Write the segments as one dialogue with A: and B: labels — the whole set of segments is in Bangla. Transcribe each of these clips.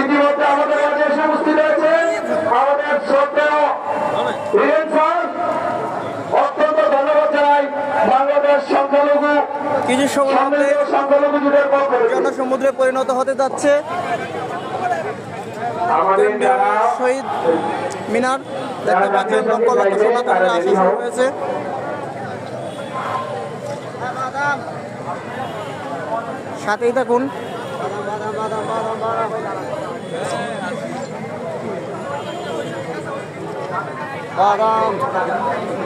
A: ইতিমধ্যে
B: আমাদের
A: উপস্থিত আমাদের শ্রদ্ধেয় অত্যন্ত ধন্যবাদ
B: বাংলাদেশ সংখ্যালঘু কিছু
A: সমুদ্রে পরিণত হতে যাচ্ছে। শহীদ মিনার
B: সাথেই থাকুন। 나랑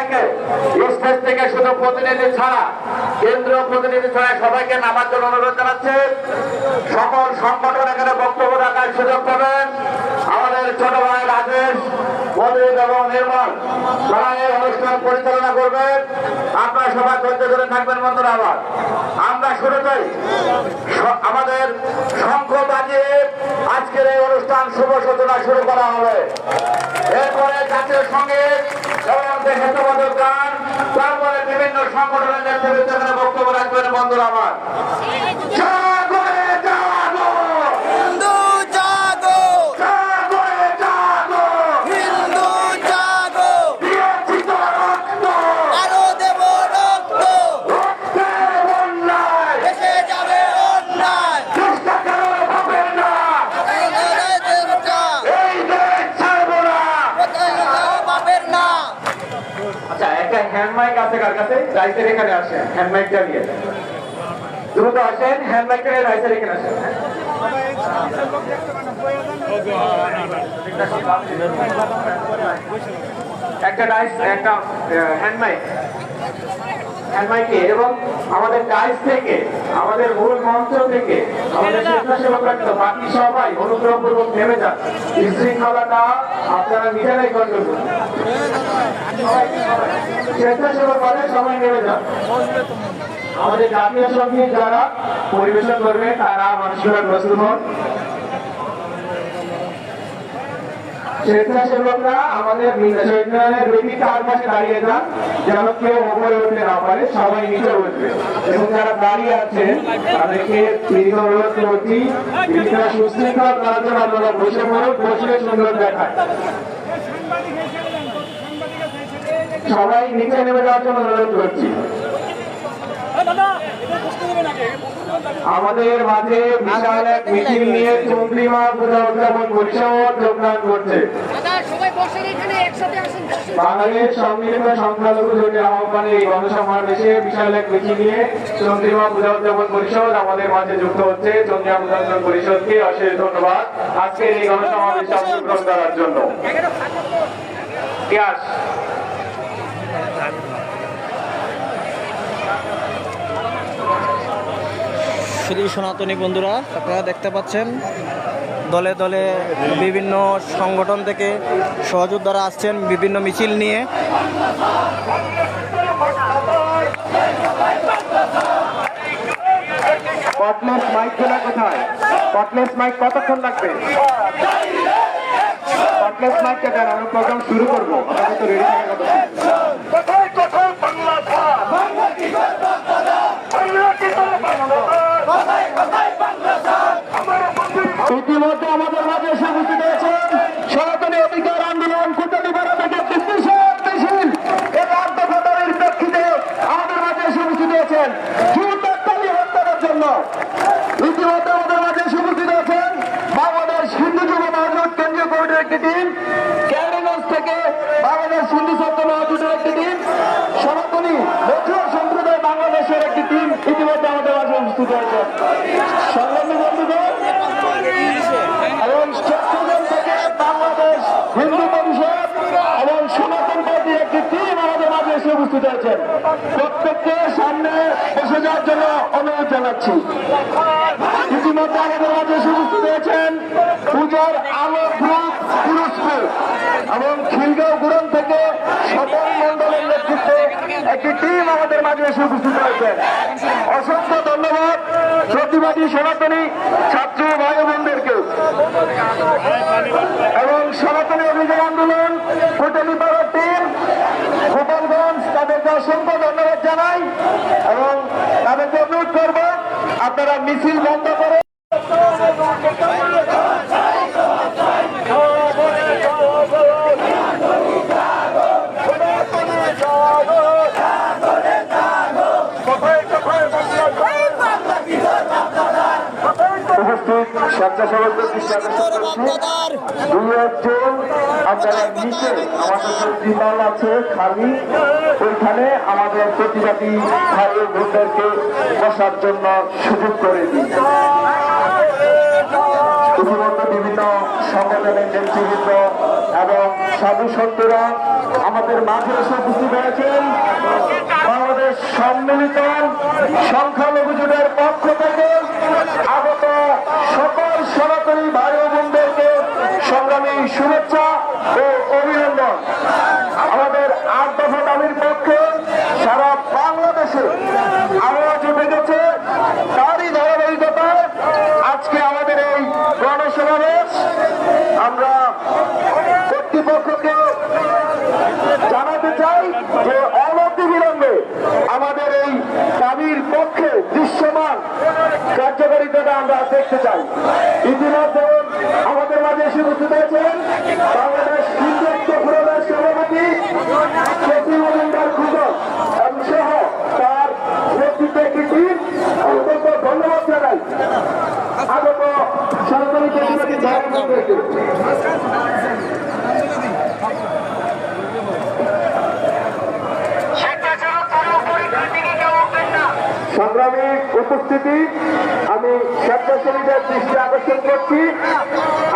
B: সবাইকে থেকে শুধু প্রতিনিধি ছাড়া, কেন্দ্রীয় প্রতিনিধি ছাড়া সবাইকে নামার জন্য অনুরোধ জানাচ্ছি। সকল সংগঠন এখানে বক্তব্য রাখার সুযোগ পাবেন। আমাদের ছোট ভাই রাজেশ সবাই ধৈর্য ধরে থাকবেন বন্ধুরা আবার। আমরা শুরুতেই আমাদের শঙ্খ বাজিয়ে আজকের এই অনুষ্ঠান শুভ সূচনা শুরু করা হবে। এরপরে জাতীয় সংগীত এবং গান তারপরে বিভিন্ন সংগঠনের নেতৃত্বে বক্তব্য রাখবেন বন্ধুরা আমার। আছে কার কাছে? রাইসের এখানে আসেন হ্যান্ড মাইকটা নিয়ে। দ্রুত আসেন হ্যান্ড মাইকটা নিয়ে রাইসের এখানে আসেন। একটা ডাইস একটা হ্যান্ড মাইক এবং আমাদের ডাইস থেকে আমাদের মূল মঞ্চ থেকে আমাদের স্বেচ্ছাসেবকরা বাকি সবাই অনুগ্রহপূর্বক নেমে যান। বিশৃঙ্খলাটা আপনারা নিজেরাই কন্ট্রোল করুন। স্বেচ্ছাসেবক পদে সবাই নেমে যান। আমাদের জাতীয় সংগীত যারা পরিবেশন করবে তারা মানুষগুলো প্রস্তুত হন। স্বেচ্ছাসেবকরা আমাদের শহীদের রুটি চার পাশে দাঁড়িয়ে যান, যেন কেউ উপরে উঠতে না পারে, সবাই নিচে উঠবে এবং যারা দাঁড়িয়ে আছেন তাদেরকে দীর্ঘ অনুরোধ করছি বিভিন্ন সুশৃঙ্খল করার জন্য আপনারা বসে পড়ুন, বসলে সুন্দর দেখায়। সবাই নিচে নেমে যাওয়ার জন্য অনুরোধ করছি। আমাদের মাঝে বিশাল এক মিছিল নিয়ে চন্দ্রিমা পূজা উদযাপন পরিষদ যোগদান করছে।
C: একসাথে আসেন বসেন।
B: বাঙালির সম্মিলিত সংখ্যালঘু জোটের আহ্বানে এই গণসমাবেশে বিশাল এক মিছিল নিয়ে চন্দ্রিমা পূজা উদযাপন পরিষদ আমাদের মাঝে যুক্ত হচ্ছে চন্দ্রিমা পূজা উদযাপন পরিষদকে অশেষ ধন্যবাদ। আজকের এই গণসমাবেশে অংশগ্রহণ করার জন্য।
A: শুধু সনাতনী বন্ধুরা, আপনারা দেখতে পাচ্ছেন, দলে দলে বিভিন্ন সংগঠন থেকে সহযোদ্ধারা আসছেন, বিভিন্ন মিছিল নিয়ে।
B: কটলেস মাইক খোলা কোথায়? কটলেস মাইক কতক্ষণ লাগবে? কটলেস মাইকটা দেন শুরু করব। আপনাদের তো রেডি থাকার কথা
D: কোথায় কোথায় বাংলা ভাত বাংলা কি করে বাংলা ভাত আমার বন্ধু
B: ইতিমধ্যে আমাদের মাঝে এসে উপস্থিত হয়েছেন সনাতনী অধিকার আন্দোলন কুটনী বেড়া থেকে বিদ্বেষীল এই রাজ্য ঘটনার প্রেক্ষিতে আমাদের মাঝে হয়েছেন হত্যার জন্য। ইতিমধ্যে আমাদের মাঝে আছেন বাংলাদেশ হিন্দু যুব মহাজোট কেন্দ্রীয় কমিটির একটি টিম। ক্যারিগঞ্জ থেকে বাংলাদেশ হিন্দু ছাত্র মহাজোটের একটি টিম। সনাতনী মথুরা সম্প্রদায় বাংলাদেশের একটি টিম ইতিমধ্যে আমাদের মাঝে অনুষ্ঠিত হয়েছে। সংগ্রামী বন্ধুগণ উপস্থিত হয়েছেন প্রত্যেককে সামনে বসে যাওয়ার জন্য অনুরোধ জানাচ্ছি। ইতিমধ্যে আমাদের মাঝে এসে হয়েছেন পূজার আলো গ্রুপ পুরস্কার এবং খিলগাঁও গুরন থেকে সকল মন্ডলের নেতৃত্বে একটি টিম আমাদের মাঝে এসে উপস্থিত হয়েছে। অসংখ্য ধন্যবাদ প্রতিবাদী সনাতনী ছাত্র ভাই বোনদেরকে এবং সনাতনী অভিযোগ আন্দোলন হোটেলি পাড়ার টিম গোপালগঞ্জ তাদেরকে অসংখ্য ধন্যবাদ জানাই এবং তাদেরকে অনুরোধ করব আপনারা মিছিল বন্ধ করে উপস্থিত দৃষ্টি দুই একজন নিচে আমাদের যে বোনদেরকে বসার জন্য সুযোগ করে বিভিন্ন এবং সাধু সন্তরা আমাদের মাঝে এসে উপস্থিত হয়েছেন। সম্মিলিত সংখ্যালঘু পক্ষ থেকে আগত সকল সনাতনী ভাই ও বোনদেরকে সংগ্রামী শুভেচ্ছা ও অভিনন্দন আমাদের আট দফা দাবির পক্ষে সারা বাংলাদেশে আওয়াজ উঠে গেছে তারই ধারাবাহিকতায় আজকে আমাদের এই গণসমাবেশ আমরা কর্তৃপক্ষকে জানাতে চাই যে অনতি বিলম্বে আমাদের এই দাবির পক্ষে দৃশ্যমান কার্যকারিতাটা আমরা দেখতে চাই। ইতিমধ্যে আমাদের মাঝে এসে উপস্থিত হয়েছেন বাংলাদেশ হিন্দুত্ব ফোরামের সভাপতি শশী মজুমদার খুদক এবং সহ তার নেতৃত্বে একটি টিম। অত্যন্ত ধন্যবাদ জানাই। আগত সরকারি সংগ্রামী উপস্থিতি আমি স্বেচ্ছাসেবীদের দৃষ্টি আকর্ষণ করছি।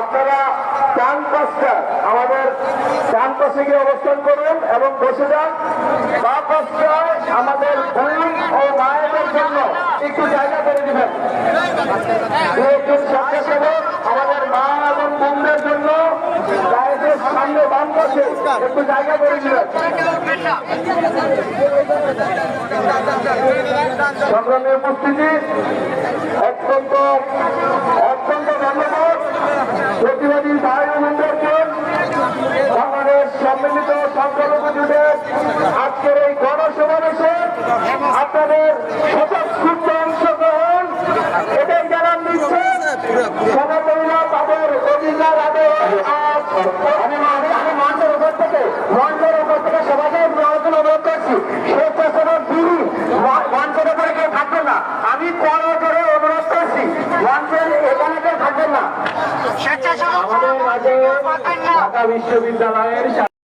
B: আপনারা ডান পাশটা আমাদের ডান পাশে গিয়ে অবস্থান করুন এবং বসে যান। বা পাশটায় আমাদের বোন ও মায়েদের জন্য একটু জায়গা করে দিবেন। আমাদের মা এবং বোনদের জন্য সামনে বাম পাশে একটু জায়গা করে দিবেন। সংগ্রামী উপস্থিতি অত্যন্ত অত্যন্ত ধন্যবাদ। প্রতিবাদী ভাই মন্দির বাংলাদেশ সম্মিলিত সংখ্যালঘু জুটের আজকের এই গণসমাবেশে আপনাদের স্বতঃস্ফূর্ত অংশগ্রহণ এটাই জানান দিচ্ছেন সনাতনীরা তাদের অধিকার আদায় আজ আমি আমি আমি মঞ্চের উপর থেকে মঞ্চের উপর থেকে সবাইকে অনুরোধ অনুরোধ করছি স্বেচ্ছাসেবক দিদি মঞ্চের উপরে কেউ থাকবেন না আমি পর করে অনুরোধ করছি মঞ্চের এখানে কেউ থাকবেন না
D: স্বেচ্ছাসেবক
B: আমাদের মাঝে
D: পাবেন না
B: ঢাকা বিশ্ববিদ্যালয়ের